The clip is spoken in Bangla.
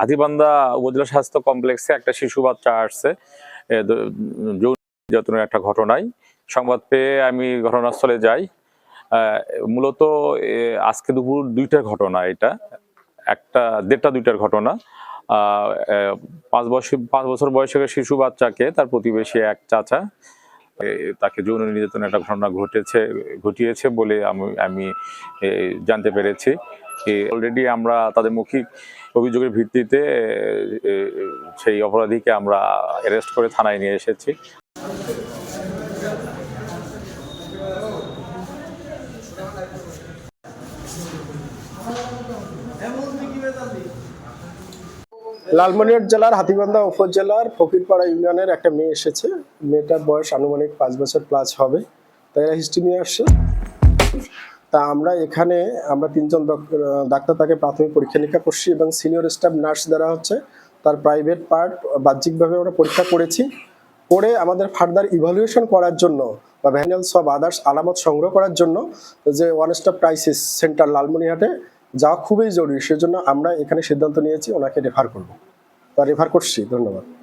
হাতিবান্ধা উপজেলা স্বাস্থ্য কমপ্লেক্সে একটা শিশু বাচ্চা আসছে। যৌন নির্যাতনের একটা ঘটনায়। সংবাদ পেয়ে আমি ঘটনাস্থলে যাই। মূলত আজকে দুপুর দুইটার ঘটনা এটা। একটা দেড়টা দুইটার ঘটনা। পাঁচ বছর পাঁচ বছর বয়সের শিশু বাচ্চাকে, তার প্রতিবেশী এক চাচা তাকে যৌন নির্যাতনের একটা ঘটনা ঘটেছে, ঘটিয়েছে বলে আমি আমি জানতে পেরেছি। অলরেডি আমরা তাদের মৌখিক অভিযোগের ভিত্তিতে সেই অপরাধীকে আমরা অ্যারেস্ট করে থানায় নিয়ে এসেছি। লালমনিরহাট জেলার হাতিবান্ধা উপজেলার ফকিরপাড়া ইউনিয়নের একটা মেয়ে এসেছে। মেয়েটার বয়স আনুমানিক পাঁচ বছর প্লাস হবে। তাই হিস্ট্রি নিয়ে আসছে। তা আমরা এখানে, আমরা তিনজন ডক- ডাক্তার তাকে প্রাথমিক পরীক্ষা নিরীক্ষা করছি এবং সিনিয়র স্টাফ নার্স দ্বারা হচ্ছে, তার প্রাইভেট পার্ট বাহ্যিকভাবে আমরা পরীক্ষা করেছি। করে আমাদের ফার্দার ইভালুয়েশন করার জন্য বা ভ্যানাল সব আদার্স আলামত সংগ্রহ করার জন্য যে ওয়ান স্টপ ক্রাইসিস সেন্টার লালমনিরহাটে যাওয়া খুবই জরুরি, সেজন্য আমরা এখানে সিদ্ধান্ত নিয়েছি, ওনাকে রেফার করব। বা রেফার করছি, ধন্যবাদ।